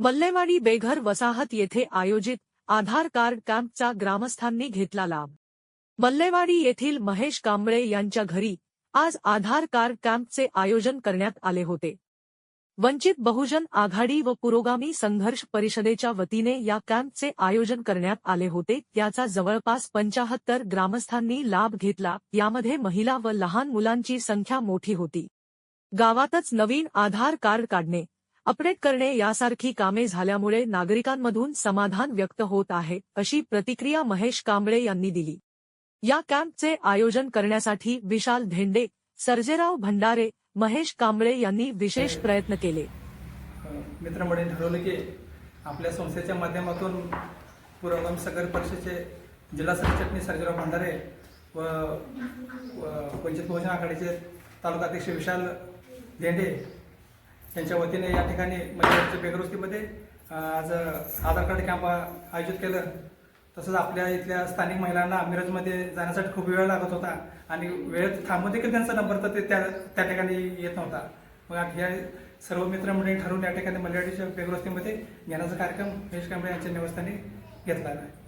मल्लेवाडी बेघर वसाहत येथे आयोजित आधार कार्ड कॅम्पचा ग्रामस्थांनी घेतला लाभ. मल्लेवाडी येथील महेश कांबळे यांच्या घरी आज आधार कार्ड कॅम्पचे आयोजन करण्यात आले होते. वंचित बहुजन आघाडी व पुरोगामी संघर्ष परिषदेच्या वतीने या कॅम्पचे आयोजन करण्यात आले होते. त्याचा जवळपास पंचाहत्तर ग्रामस्थांनी लाभ घेतला. यामध्ये महिला व लहान मुलांची संख्या मोठी होती. गावातच नवीन आधार कार्ड काढणे अपडेट करणे यासारखी कामे झाल्यामुळे नागरिकांमधून समाधान व्यक्त होत आहे अशी प्रतिक्रिया महेश कांबळे यांनी दिली. या कॅम्पचे आयोजन करण्यासाठी विशाल धेंडे सर्जेराव भंडारे महेश कांबळे यांनी विशेष प्रयत्न केले. मित्रमंडळी ठरवलं की आपल्या संस्थेच्या माध्यमातून पुरोगामी सगर परिषदेचे जिल्हा सरचिटणीस सर्जेराव भंडारे व व वंचित बहुजन आघाडीचे तालुका अध्यक्ष विशाल धेंडे त्यांच्या वतीने या ठिकाणी म्हणजे महिलांच्या बेगरोस्तीमध्ये आज आधार कार्ड कॅम्प आयोजित केलं. तसंच आपल्या इथल्या स्थानिक महिलांना मिरजमध्ये जाण्यासाठी खूप वेळ लागत होता आणि वेळेत थांबून देखील त्यांचा नंबर तर ते त्या त्या ठिकाणी येत नव्हता. मग या सर्व सर्व मित्रमंडळी ठरवून या ठिकाणी मल्याडीच्या बेगरोस्तीमध्ये घेण्याचा कार्यक्रम महेश कांबळे यांच्या निवासस्थानी घेतला. आहे